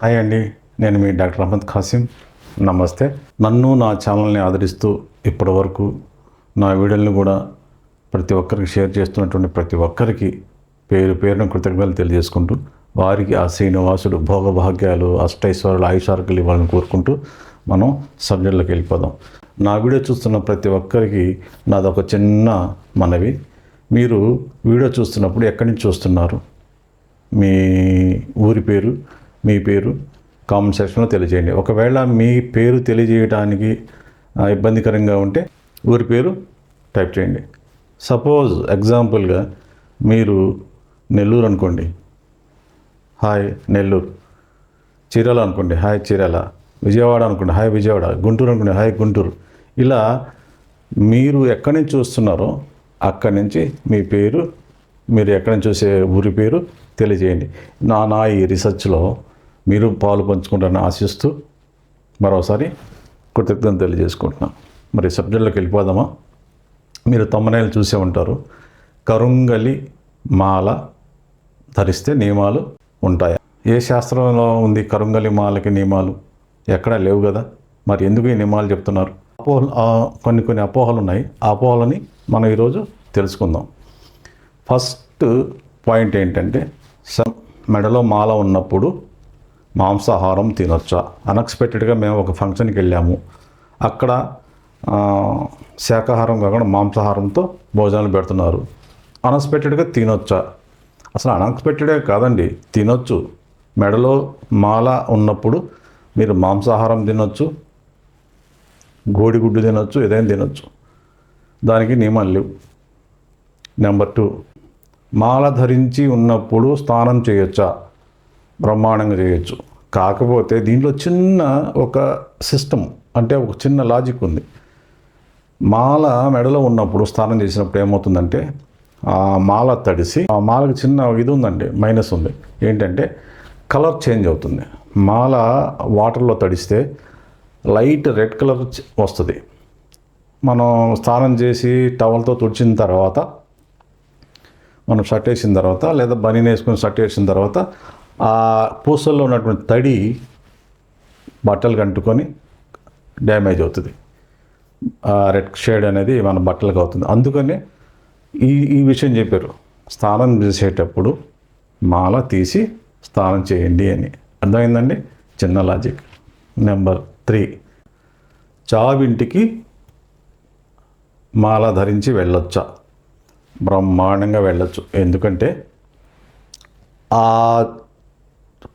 Hi అండి నేను మీ doctor Ahmed Qasim. నమస్తే. నన్ను నా ఛానల్ని ఆదరిస్తూ ఇప్పటి వరకు నా వీడియోలను కూడా ప్రతి ఒక్కరికి షేర్ చేస్తున్నటువంటి ప్రతి ఒక్కరికి పేరు పేరున కృతజ్ఞతలు తెలియజేసుకుంటూ వారికి ఆ శ్రీనివాసుడు భోగభాగ్యాలు అష్టైశ్వరులు ఆయుషార్కులు ఇవ్వాలని కోరుకుంటూ మనం సబ్జెక్టులోకి వెళ్ళిపోదాం. నా వీడియో చూస్తున్న ప్రతి ఒక్కరికి నాదొక చిన్న మనవి. మీరు వీడియో చూస్తున్నప్పుడు ఎక్కడి నుంచి చూస్తున్నారు మీ ఊరి పేరు? మీ పేరు కామెంట్ సెక్షన్లో తెలియజేయండి. ఒకవేళ మీ పేరు తెలియజేయడానికి ఇబ్బందికరంగా ఉంటే ఊరి పేరు టైప్ చేయండి. సపోజ్ ఎగ్జాంపుల్గా మీరు నెల్లూరు అనుకోండి. హాయ్ నెల్లూరు. చీరాల అనుకోండి. హాయ్ చీరాల. విజయవాడ అనుకోండి. హాయ్ విజయవాడ. గుంటూరు అనుకోండి. హాయ్ గుంటూరు. ఇలా మీరు ఎక్కడి నుంచి చూస్తున్నారో అక్కడి నుంచి మీ పేరు మీరు ఎక్కడి నుంచి చూసే ఊరి పేరు తెలియజేయండి. నా నా ఈ రీసెర్చ్లో మీరు పాలు పంచుకుంటారని ఆశిస్తూ మరోసారి కృతజ్ఞతలు తెలియజేసుకుంటున్నాం. మరి సబ్జెక్టులోకి వెళ్ళిపోదామా? మీరు తమ్మనేలు చూసే ఉంటారు. కరుంగలి మాల ధరిస్తే నియమాలు ఉంటాయా? ఏ శాస్త్రంలో ఉంది కరుంగలి మాలకి నియమాలు? ఎక్కడా లేవు కదా. మరి ఎందుకు ఈ నియమాలు చెప్తున్నారు? అపోహలు కొన్ని కొన్ని అపోహలు ఉన్నాయి. ఆ అపోహలని మనం ఈరోజు తెలుసుకుందాం. ఫస్ట్ పాయింట్ ఏంటంటే స- మెడలో మాల ఉన్నప్పుడు మాంసాహారం తినొచ్చా? అన్ఎక్స్పెక్టెడ్గా మేము ఒక ఫంక్షన్కి వెళ్ళాము. అక్కడ శాకాహారం కాకుండా మాంసాహారంతో భోజనాలు పెడుతున్నారు. అన్ఎక్స్పెక్టెడ్గా తినొచ్చా? అసలు అన్ఎక్స్పెక్టెడ్గా కాదండి తినొచ్చు. మెడలో మాల ఉన్నప్పుడు మీరు మాంసాహారం తినొచ్చు. గోడిగుడ్డు తినొచ్చు ఏదైనా తినొచ్చు. దానికి నియమాలు లేవు. నెంబర్ టూ మాల ధరించి ఉన్నప్పుడు స్నానం చేయొచ్చా? బ్రహ్మాండంగా చేయొచ్చు. కాకపోతే దీంట్లో చిన్న ఒక సిస్టమ్ అంటే ఒక చిన్న లాజిక్ ఉంది. మాల మెడలో ఉన్నప్పుడు స్నానం చేసినప్పుడు ఏమవుతుందంటే ఆ మాల తడిసి ఆ మాలకు చిన్న ఇది ఉందండి మైనస్ ఉంది. ఏంటంటే కలర్ చేంజ్ అవుతుంది. మాల వాటర్లో తడిస్తే లైట్ రెడ్ కలర్ వస్తుంది. మనం స్నానం చేసి టవల్తో తుడిచిన తర్వాత మనం షర్ట్ వేసిన తర్వాత లేదా బనీన్ వేసుకొని షర్ట్ వేసిన తర్వాత ఆ పూసల్లో ఉన్నటువంటి తడి బట్టలు కంటుకొని డ్యామేజ్ అవుతుంది. ఆ రెడ్ షేడ్ అనేది మన బట్టలకు అవుతుంది. అందుకని ఈ ఈ విషయం చెప్పారు. స్నానం చేసేటప్పుడు మాల తీసి స్నానం చేయండి అని. అర్థమైందండి? చిన్న లాజిక్. Number three. చావింటికి మాల ధరించి వెళ్ళొచ్చా? బ్రహ్మాండంగా వెళ్ళొచ్చు. ఎందుకంటే ఆ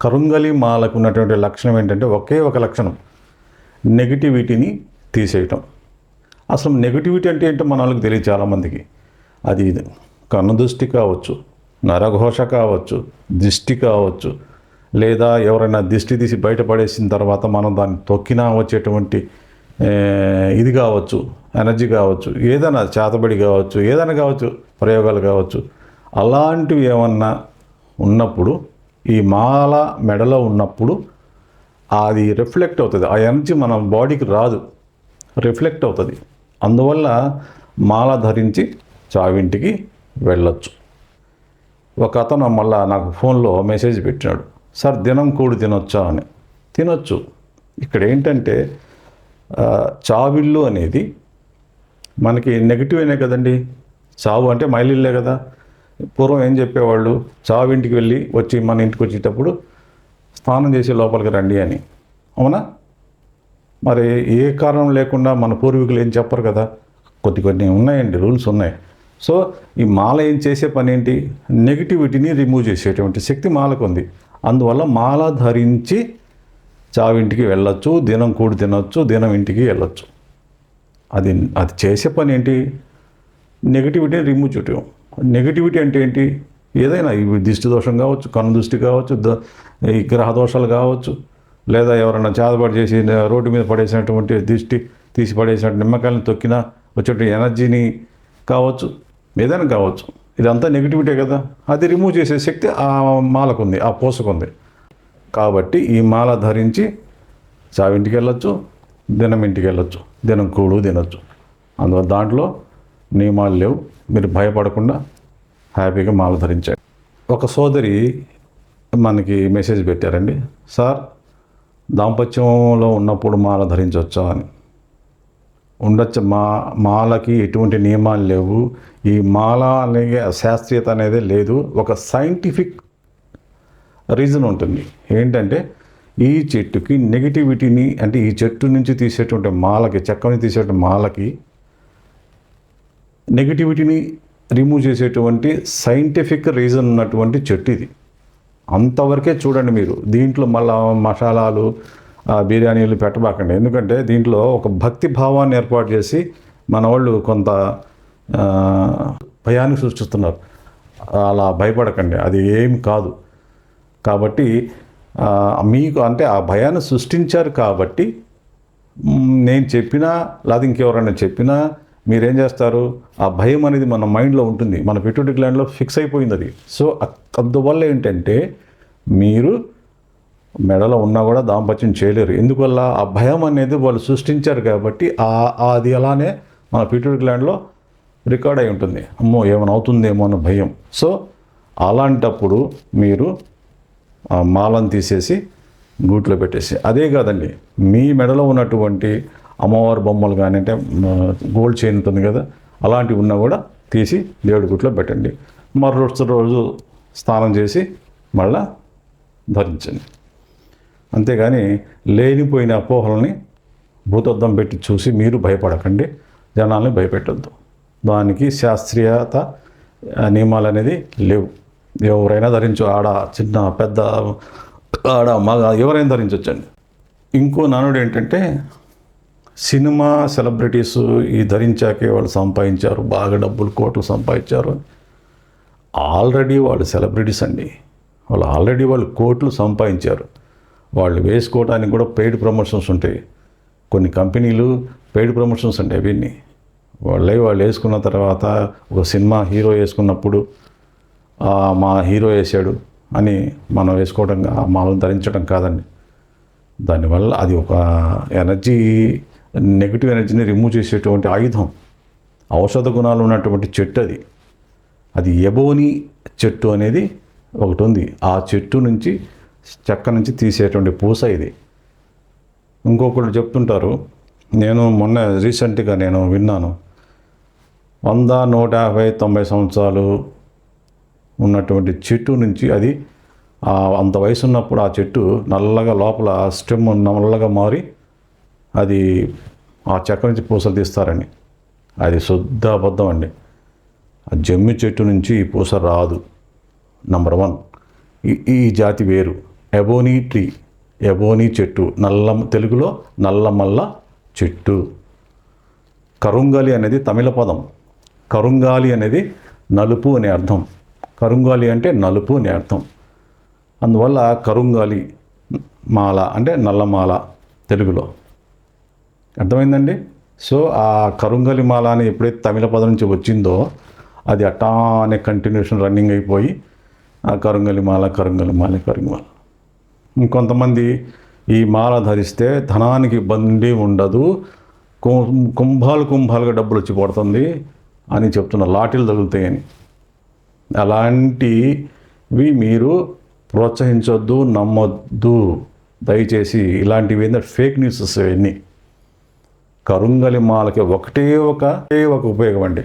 కరుంగలి మాలకు ఉన్నటువంటి లక్షణం ఏంటంటే ఒకే ఒక లక్షణం. నెగిటివిటీని తీసేయటం. అసలు నెగిటివిటీ అంటే ఏంటో మన వాళ్ళకి తెలియదు చాలామందికి. అది కన్ను దృష్టి కావచ్చు నరఘోష కావచ్చు దిష్టి కావచ్చు లేదా ఎవరైనా దిష్టి తీసి బయటపడేసిన తర్వాత మనం దాన్ని తొక్కినా వచ్చేటువంటి ఇది కావచ్చు ఎనర్జీ కావచ్చు ఏదైనా చేతబడి కావచ్చు ఏదైనా కావచ్చు ప్రయోగాలు కావచ్చు అలాంటివి ఏమన్నా ఉన్నప్పుడు ఈ మాల మెడలో ఉన్నప్పుడు అది రిఫ్లెక్ట్ అవుతుంది. ఆ ఎనర్జీ మన బాడీకి రాదు. రిఫ్లెక్ట్ అవుతుంది. అందువల్ల మాల ధరించి చావింటికి వెళ్ళొచ్చు. ఒక అతను మళ్ళా నాకు ఫోన్లో మెసేజ్ పెట్టినాడు. సార్ దినం కూడి తినొచ్చా? అని. తినొచ్చు. ఇక్కడ ఏంటంటే చావిల్లు చావిళ్ళు అనేది మనకి నెగిటివేనే కదండి. చావు అంటే మైలిల్లే కదా. పూర్వం ఏం చెప్పేవాళ్ళు? చావింటికి వెళ్ళి వచ్చి మన ఇంటికి వచ్చేటప్పుడు స్నానం చేసి లోపలికి రండి అని. అవునా? మరి ఏ కారణం లేకుండా మన పూర్వీకులు ఏం చెప్పరు కదా? కొద్ది కొన్ని ఉన్నాయండి రూల్స్ ఉన్నాయి. సో ఈ మాల ఏం చేసే పని ఏంటి? నెగిటివిటీని రిమూవ్ చేసేటువంటి శక్తి మాలకు ఉంది. అందువల్ల మాల ధరించి చావింటికి వెళ్ళొచ్చు దినం కూడి తినొచ్చు దినం ఇంటికి వెళ్ళొచ్చు. అది అది చేసే పని ఏంటి? నెగిటివిటీని రిమూవ్ చేయటం. నెగిటివిటీ అంటే ఏంటి? ఏదైనా ఇవి దిష్టి దోషం కావచ్చు కన్ను దృష్టి కావచ్చు ద- ఈ గ్రహ దోషాలు కావచ్చు లేదా ఎవరైనా చేతబడి చేసి రోడ్డు మీద పడేసినటువంటి దిష్టి తీసి పడేసినట్టు నిమ్మకాయలను తొక్కినా వచ్చేటువంటి ఎనర్జీని కావచ్చు ఏదైనా కావచ్చు ఇదంతా నెగిటివిటీ కదా? అది రిమూవ్ చేసే శక్తి ఆ మాలకుంది ఆ పూసకు ఉంది కాబట్టి ఈ మాల ధరించి చావింటికి వెళ్ళొచ్చు దినం ఇంటికి వెళ్ళొచ్చు దినం కూడు తినొచ్చు. అందువల్ల దాంట్లో నియమాలు లేవు. మీరు భయపడకుండా హ్యాపీగా మాల ధరించారు ఒక సోదరి మనకి మెసేజ్ పెట్టారండి సార్ దాంపత్యంలో ఉన్నప్పుడు మాల ధరించవచ్చా అని. ఉండొచ్చు మా మాలకి ఎటువంటి నియమాలు లేవు. ఈ మాల అనే శాస్త్రీయత అనేది లేదు. ఒక సైంటిఫిక్ రీజన్ ఉంటుంది. ఏంటంటే ఈ చెట్టుకి నెగిటివిటీని అంటే ఈ చెట్టు నుంచి తీసేటువంటి మాలకి చెక్కని తీసేటువంటి మాలకి నెగిటివిటీని రిమూవ్ చేసేటువంటి సైంటిఫిక్ రీజన్ ఉన్నటువంటి చెట్టు ఇది. అంతవరకే చూడండి మీరు దీంట్లో మళ్ళా మసాలాలు బిర్యానీలు పెట్టబాకండి. ఎందుకంటే దీంట్లో ఒక భక్తి భావాన్ని ఏర్పాటు చేసి మన వాళ్ళు కొంత భయాన్ని సృష్టిస్తున్నారు. అలా భయపడకండి అది ఏం కాదు. కాబట్టి మీకు అంటే ఆ భయాన్ని సృష్టించారు కాబట్టి నేను చెప్పినా లేదా ఇంకెవరైనా చెప్పినా మీరేం చేస్తారు? ఆ భయం అనేది మన మైండ్లో ఉంటుంది. మన పెట్టుబడి గ్లాండ్లో ఫిక్స్ అయిపోయింది అది. సో అందువల్ల ఏంటంటే మీరు మెడలో ఉన్నా కూడా దాంపత్యం చేయలేరు. ఎందువల్ల? ఆ భయం అనేది వాళ్ళు సృష్టించారు కాబట్టి ఆ అది అలానే మన పిట్యూటరీ గ్లాండ్లో రికార్డ్ అయి ఉంటుంది. అమ్మో ఏమైనా అవుతుందేమో అన్న భయం. సో అలాంటప్పుడు మీరు ఆ మాలను తీసేసి గూట్లో పెట్టేసి అదే కాదండి మీ మెడలో ఉన్నటువంటి అమ్మవారి బొమ్మలు కానీ అంటే గోల్డ్ చైన్ ఉంటుంది కదా అలాంటివి ఉన్నా కూడా తీసి దేవుడి గుట్లో పెట్టండి. మరో రోజు రోజు స్నానం చేసి మళ్ళా ధరించండి. అంతేగాని లేనిపోయిన అపోహలని భూతద్దం పెట్టి చూసి మీరు భయపడకండి జనాల్ని భయపెట్టద్దు. దానికి శాస్త్రీయత నియమాలు అనేది లేవు. ఎవరైనా ధరించు ఆడ చిన్న పెద్ద ఆడ మగ ఎవరైనా ధరించవచ్చండి ఇంకో నానుడు ఏంటంటే సినిమా సెలబ్రిటీస్ ఈ ధరించాకే వాళ్ళు సంపాదించారు బాగా డబ్బులు కోట్లు సంపాదించారు. ఆల్రెడీ వాళ్ళు సెలబ్రిటీస్ అండి. వాళ్ళు ఆల్రెడీ వాళ్ళు కోట్లు సంపాదించారు. వాళ్ళు వేసుకోవడానికి కూడా పెయిడ్ ప్రమోషన్స్ ఉంటాయి. కొన్ని కంపెనీలు పెయిడ్ ప్రమోషన్స్ అండి అవన్నీ. వాళ్ళే వాళ్ళు వేసుకున్న తర్వాత ఒక సినిమా హీరో వేసుకున్నప్పుడు మా హీరో వేసాడు అని మనం వేసుకోవడం కా- మాలను ధరించడం కాదండి. దానివల్ల అది ఒక ఎనర్జీ నెగిటివ్ ఎనర్జీని రిమూవ్ చేసేటువంటి ఆయుధం ఔషధ గుణాలు ఉన్నటువంటి చెట్టు అది. అది ఎబోని చెట్టు అనేది ఒకటి ఉంది. ఆ చెట్టు నుంచి చెక్క నుంచి తీసేటువంటి పూస ఇది. ఇంకొకళ్ళు చెప్తుంటారు నేను మొన్న రీసెంట్గా నేను విన్నాను వంద నూట యాభై తొంభై సంవత్సరాలు ఉన్నటువంటి చెట్టు నుంచి అది అంత వయసు ఉన్నప్పుడు ఆ చెట్టు నల్లగా లోపల స్టెమ్ నల్లగా మారి అది ఆ చెక్క నుంచి పూసలు తీస్తారని అది శుద్ధ అబద్ధం అండి. ఆ జమ్మి చెట్టు నుంచి ఈ పూస రాదు. నంబర్ వన్ ఈ ఈ జాతి వేరు. ఎబోనీ ట్రీ ఎబోనీ చెట్టు. నల్ల తెలుగులో నల్లమల్ల చెట్టు. కరుంగాలి అనేది తమిళ పదం. కరుంగాలి అనేది నలుపు అనే అర్థం. కరుంగాలి అంటే నలుపు అనే అర్థం. అందువల్ల కరుంగాలి మాల అంటే నల్లమాల తెలుగులో. అర్థమైందండి? సో ఆ కరుంగలి మాల అని ఎప్పుడైతే తమిళ పదం నుంచి వచ్చిందో అది అట్టా అనే కంటిన్యూషన్ రన్నింగ్ అయిపోయి ఆ కరుంగలి మాల కరుంగలి మాల కరుంగమాల ఇంకొంతమంది ఈ మాల ధరిస్తే ధనానికి బండి ఉండదు కుంభాలు కుంభాలుగా డబ్బులు వచ్చి పడుతుంది అని చెప్తున్న లాటిలు తగులుతాయని. అలాంటివి మీరు ప్రోత్సహించొద్దు నమ్మొద్దు. దయచేసి ఇలాంటివి ఏంటంటే ఫేక్ న్యూసెస్ ఇవన్నీ కరుంగలి మాలకి ఒకటే ఒక ఒక ఉపయోగం అండి.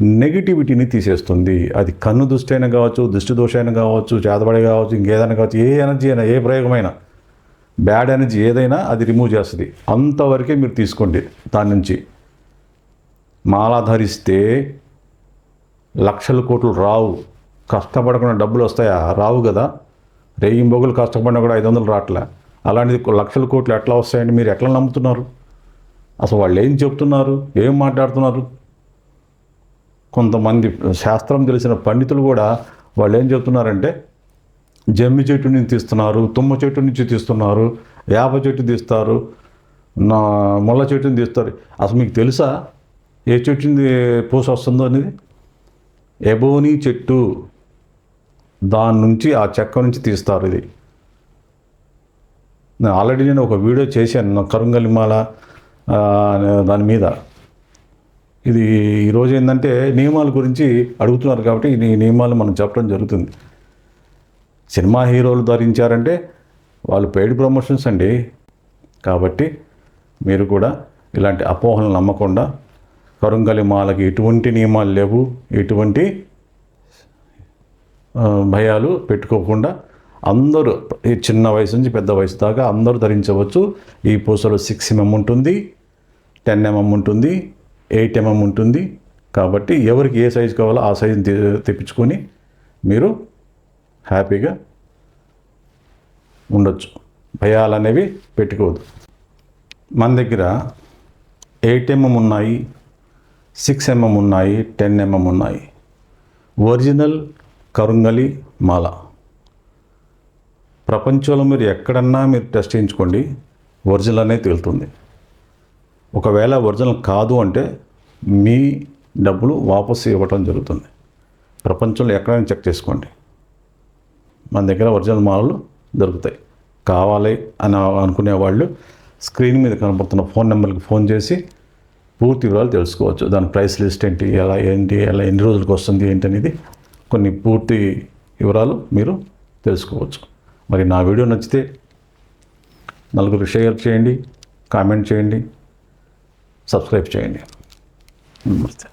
నెగిటివిటీని తీసేస్తుంది. అది కన్ను దృష్టి అయినా కావచ్చు దృష్టి దోషైనా కావచ్చు చేతబడి కావచ్చు ఇంకేదైనా కావచ్చు ఏ ఎనర్జీ అయినా ఏ ప్రయోగమైనా బ్యాడ్ ఎనర్జీ ఏదైనా అది రిమూవ్ చేస్తుంది. అంతవరకే మీరు తీసుకోండి దాని నుంచి. మాల ధరిస్తే లక్షల కోట్లు రావు. కష్టపడకుండా డబ్బులు వస్తాయా? రావు కదా. రేయింబొగులు కష్టపడినా కూడా ఐదు వందలు రావట్లే అలాంటిది లక్షల కోట్లు ఎట్లా వస్తాయండి? మీరు ఎట్లా నమ్ముతున్నారు? అసలు వాళ్ళు ఏం చెప్తున్నారు? ఏం మాట్లాడుతున్నారు? కొంతమంది శాస్త్రం తెలిసిన పండితులు కూడా వాళ్ళు ఏం చెప్తున్నారంటే జమ్మి చెట్టు నుంచి తీస్తున్నారు తుమ్మ చెట్టు నుంచి తీస్తున్నారు వేప చెట్టు తీస్తారు నా ముళ్ళ చెట్టుని తీస్తారు. అసలు మీకు తెలుసా? ఏ చెట్టుని పూస వస్తుందో అనేది? ఎబోని చెట్టు దాని నుంచి ఆ చెక్క నుంచి తీస్తారు ఇది. నేను ఆల్రెడీ నేను ఒక వీడియో చేశాను కరుంగలిమాల దాని మీద. ఇది ఈరోజు ఏంటంటే నియమాల గురించి అడుగుతున్నారు కాబట్టి ఈ నియమాలు మనం చెప్పడం జరుగుతుంది. సినిమా హీరోలు ధరించారంటే వాళ్ళు పెయిడ్ ప్రమోషన్స్ అండి. కాబట్టి మీరు కూడా ఇలాంటి అపోహలు నమ్మకుండా కరుంగలి మాలకి ఎటువంటి నియమాలు లేవు ఎటువంటి భయాలు పెట్టుకోకుండా అందరూ ఈ చిన్న వయసు నుంచి పెద్ద వయసు దాకా అందరూ ధరించవచ్చు. ఈ పూసలో సిక్స్ ఎంఎం ఉంటుంది టెన్ ఎంఎం ఉంటుంది ఎయిట్ ఎంఎం ఉంటుంది. కాబట్టి ఎవరికి ఏ సైజు కావాలో ఆ సైజు తెప్పించుకొని మీరు హ్యాపీగా ఉండొచ్చు. భయాలు అనేవి పెట్టుకోవద్దు. మన దగ్గర ఎయిట్ ఎంఎం ఉన్నాయి సిక్స్ ఎంఎం ఉన్నాయి టెన్ ఎంఎం ఉన్నాయి. ఒరిజినల్ కరుంగలి మాల. ప్రపంచంలో మీరు ఎక్కడన్నా మీరు టెస్ట్ చేయించుకోండి ఒరిజినల్ అనేది తేలుతుంది ఒకవేళ ఒరిజినల్ కాదు అంటే మీ డబ్బులు వాపసు ఇవ్వటం జరుగుతుంది. ప్రపంచంలో ఎక్కడైనా చెక్ చేసుకోండి. మన దగ్గర ఒరిజినల్ మాలలు దొరుకుతాయి. కావాలి అని అనుకునే వాళ్ళు స్క్రీన్ మీద కనపడుతున్న ఫోన్ నెంబర్కి ఫోన్ చేసి పూర్తి వివరాలు తెలుసుకోవచ్చు. దాని ప్రైస్ లిస్ట్ ఏంటి ఎలా ఏంటి ఎలా ఎన్ని రోజులకు వస్తుంది ఏంటి అనేది కొన్ని పూర్తి వివరాలు మీరు తెలుసుకోవచ్చు. మరి నా వీడియో నచ్చితే నలుగురు షేర్ చేయండి కామెంట్ చేయండి సబ్స్క్రైబ్ చేయండి. నమస్తే.